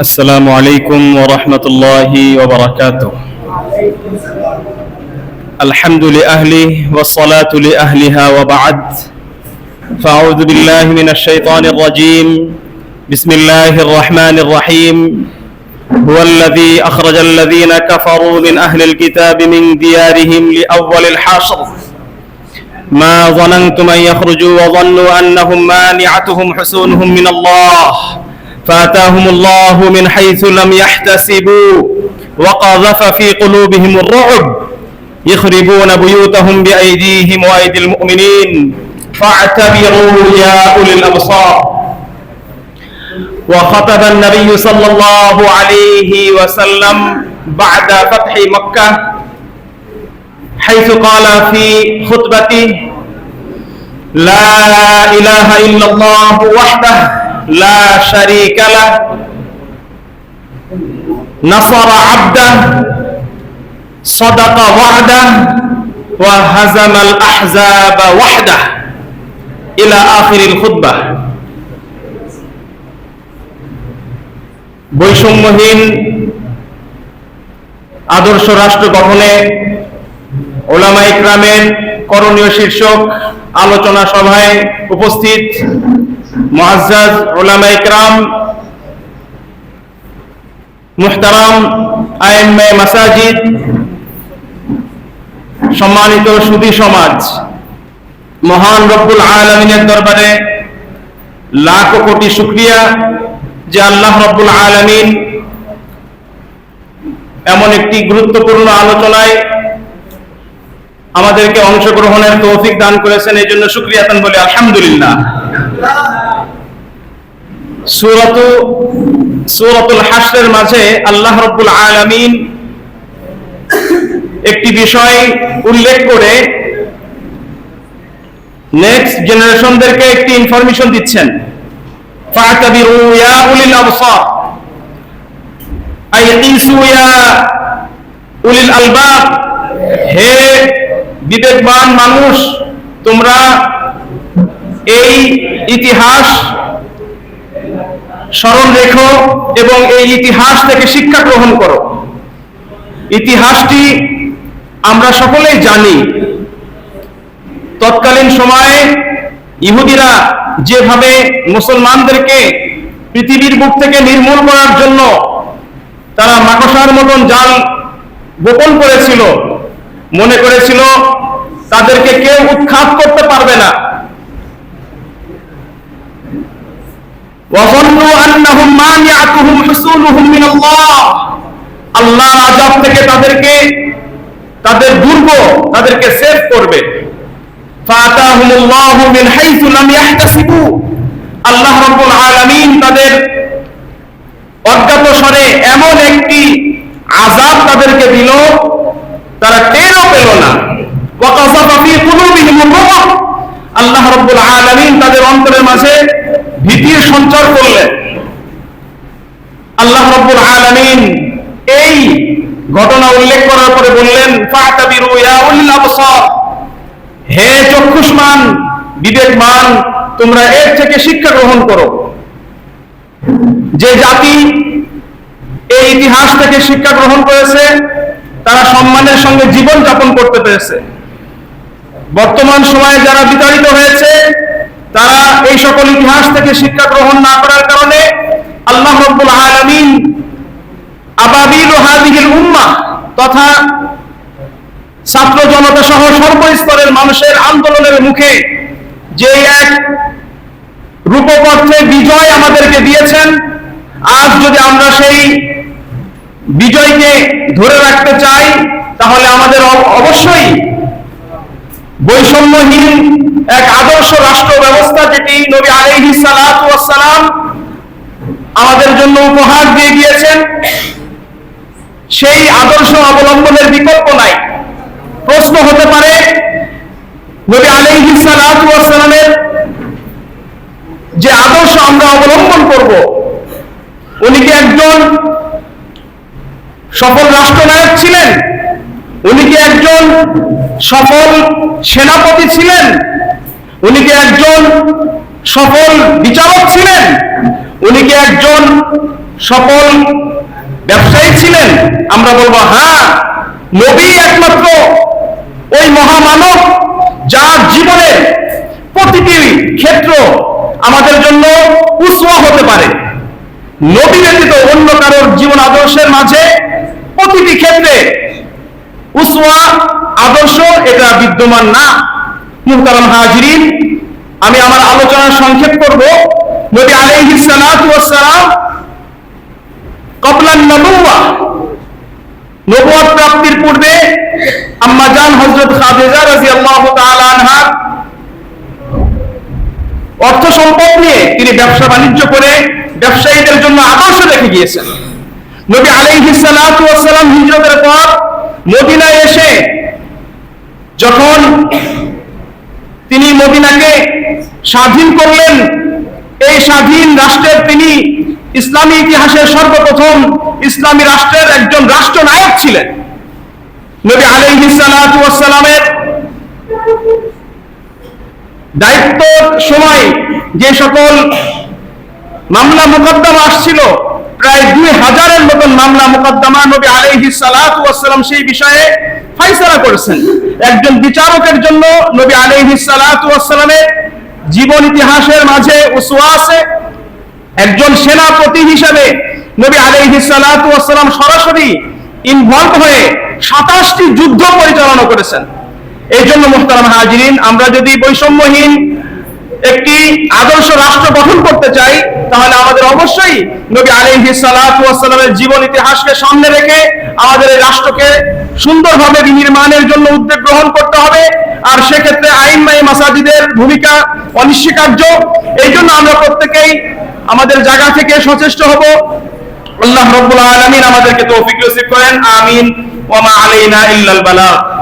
السلام عليكم ورحمة الله وبركاته. الحمد لأهله والصلاة لأهلها وبعد. فأعوذ بالله من الشيطان الرجيم. بسم الله الرحمن الرحيم. هو الذي أخرج الذين كفروا من أهل الكتاب من ديارهم لأول الحشر. ما ظننتم أن يخرجوا وظنوا أنهم مانعتهم حسونهم من الله. فأتاهم الله من حيث لم يحتسبوا وقذف في قلوبهم الرعب يخربون بيوتهم بأيديهم وأيدي المؤمنين فاعتبروا يا أولي الأبصار. وخطب النبي صلى الله عليه وسلم بعد فتح مكة حيث قال في خطبته لا إله إلا الله وحده লা বৈষম্যহীন আদর্শ রাষ্ট্র গঠনে ওলামা ইকরামের করণীয় শীর্ষক আলোচনা সভায় উপস্থিত মুআজ্জাজ ওলামা ইকরাম, মুহতারাম আইএমএ মাসাজিদ, সম্মানিত সুধী সমাজ, মহান রব্বুল আলমিনের দরবারে লাখ কোটি শুক্রিয়া যে আল্লাহ রব্বুল আলমিন এমন একটি গুরুত্বপূর্ণ আলোচনায় আমাদেরকে অংশগ্রহণের তৌফিক দান করেছেন। এই জন্য সুক্রিয়াতান বলে আলহামদুলিল্লাহ। হাসরের মাঝে আল্লাহ রব্বুল একটি বিষয় উল্লেখ করে নেক্সট জেনারেশনদেরকে একটি ইনফরমেশন দিচ্ছেন। হে বিবেকবান মানুষ, তোমরা এই ইতিহাস স্মরণ রেখো এবং এই ইতিহাস থেকে শিক্ষা গ্রহণ করো। ইতিহাসটি আমরা সকলেই জানি। তৎকালীন সময়ে ইহুদিরা যেভাবে মুসলমানদেরকে পৃথিবীর বুক থেকে নির্মূল করার জন্য তারা মাকসার মতন জাল গোপন করেছিল, মনে করেছিল তাদেরকে কেউ উৎখাত করতে পারবে না وظنوا أنهم مانعتهم حصولهم من الله আল্লাহর আযাব থেকে তাদেরকে তাদের দুর্গ তাদেরকে সেভ করবে فآتاهم الله من حيث لم يحتسبوا আল্লাহ রাব্বুল আলামিন তাদের অজ্ঞাত স্বরে এমন একটি আযাব তাদেরকে দিল তারা টেরও পেল না وقذف في قلوبهم الرعب আল্লাহ রাব্বুল আলামিন তাদের অন্তরের মাঝে ভীতির সঞ্চার করলেন আল্লাহ রাব্বুল আলামিন এই ঘটনা উল্লেখ করার পরে বললেন হে চক্ষুষ্মান বিবেকমান তোমরা এর থেকে শিক্ষা গ্রহণ করো। যে জাতি এই ইতিহাস থেকে শিক্ষা গ্রহণ করেছে, তারা সম্মানের সঙ্গে জীবন যাপন করতে পেরেছে। বর্তমান সময়ে যারা বিতাড়িত হয়েছে তারা এই সকল ইতিহাস থেকে শিক্ষা গ্রহণ না করার কারণে আল্লাহ রব্বুল আলমিন আবাবিল হাদিহিল উম্মাহ তথা ছাত্র জনতা সহ সর্বস্তরের মানুষের আন্দোলনের মুখে যে এক রূপকর্থে বিজয় আমাদেরকে দিয়েছেন, আজ যদি আমরা সেই বিজয়কে ধরে রাখতে চাই, তাহলে আমাদের অবশ্যই বৈষম্যহীন এক আদর্শ রাষ্ট্র ব্যবস্থা যেটি নবী সালাতু ওয়াসসালাম আমাদের জন্য উপহার দিয়ে গিয়েছেন সেই আদর্শ অবলম্বনের বিকল্প নাই। প্রশ্ন হতে পারে, নবী আলাইহি সালাতু ওয়াসসালামের যে আদর্শ আমরা অবলম্বন করব, উনি কি একজন সফল রাষ্ট্রনায়ক ছিলেন? উনি কি একজন সফল সেনাপতি ছিলেন? একজন সফল বিচারক ছিলেন, উনি কি একজন সকল ব্যবসায়ী ছিলেন? আমরা বলব হ্যাঁ নবী একমাত্র ওই মহামানব যার জীবনে প্রতিটি ক্ষেত্র আমাদের জন্য উসওয়া হতে পারে। নবী ব্যতীত অন্য কারোর জীবন আদর্শের মাঝে প্রতিটি ক্ষেত্রে উসওয়া আদর্শ, এটা বিদ্যমান না। মুহতারাম হাজিরিন আমি আমার আলোচনা সংক্ষেপ করব। নবী আলাইহিস সালাতু ওয়াস সালাম কবলান নবুয়া নবুয়ত প্রাপ্তির পূর্বে আম্মা জান হযরত খাদিজা রাদিয়াল্লাহু তাআলা আনহা অর্থ সম্পদ নিয়ে তিনি ব্যবসা বাণিজ্য করে ব্যবসায়ীদের জন্য আদর্শ রেখে গিয়েছেন। নবী আলাইহিস সালাতু ওয়াস সালাম হিজরতের পর মদিনায় এসে যখন তিনি মদিনাকে স্বাধীন করলেন। এই স্বাধীন রাষ্ট্রের তিনি ইসলামী ইতিহাসের সর্বপ্রথম ইসলামী রাষ্ট্রের একজন রাষ্ট্রনায়ক ছিলেন। নবী আলাইহিস সালাতু ওয়াস সালামের দায়িত্ব সময় যে সকল মামলা মোকদ্দমা আসছিল, প্রায় দুই হাজারের মতন মামলা মোকদ্দমা নবী সালাতু ওয়াসসালাম সেই বিষয়ে ফয়সালা করেছেন। একজন বিচারকের জন্য নবী আলাইহি সালাতু ওয়াসসালামের জীবন ইতিহাসের মাঝে উসওয়া আছে একজন সেনাপতি হিসেবে নবী আলাইহি সালাতু সরাসরি ইনভলভ হয়ে সাতাশটি যুদ্ধ পরিচালনা করেছেন। এই জন্য মোহতারাম হাজিরিন, আমরা যদি বৈষম্যহীন একটি আদর্শ রাষ্ট্র গঠন করতে চাই, তাহলে আমাদের অবশ্যই নবী ওয়াসসালামের জীবন ইতিহাসকে সামনে রেখে আমাদের এই রাষ্ট্রকে সুন্দরভাবে বিনির্মাণের জন্য উদ্যোগ গ্রহণ করতে হবে। আর সেক্ষেত্রে আইন মাসাজিদের ভূমিকা অনিশ্চিকার্য এই জন্য আমরা প্রত্যেকেই আমাদের জায়গা থেকে সচেষ্ট হব। আল্লাহ রব্বুল আলমিন আমাদেরকে তো অভিজ্ঞ করেন। আমিন। ওমা আলাইনা ইল্লাল বালাগ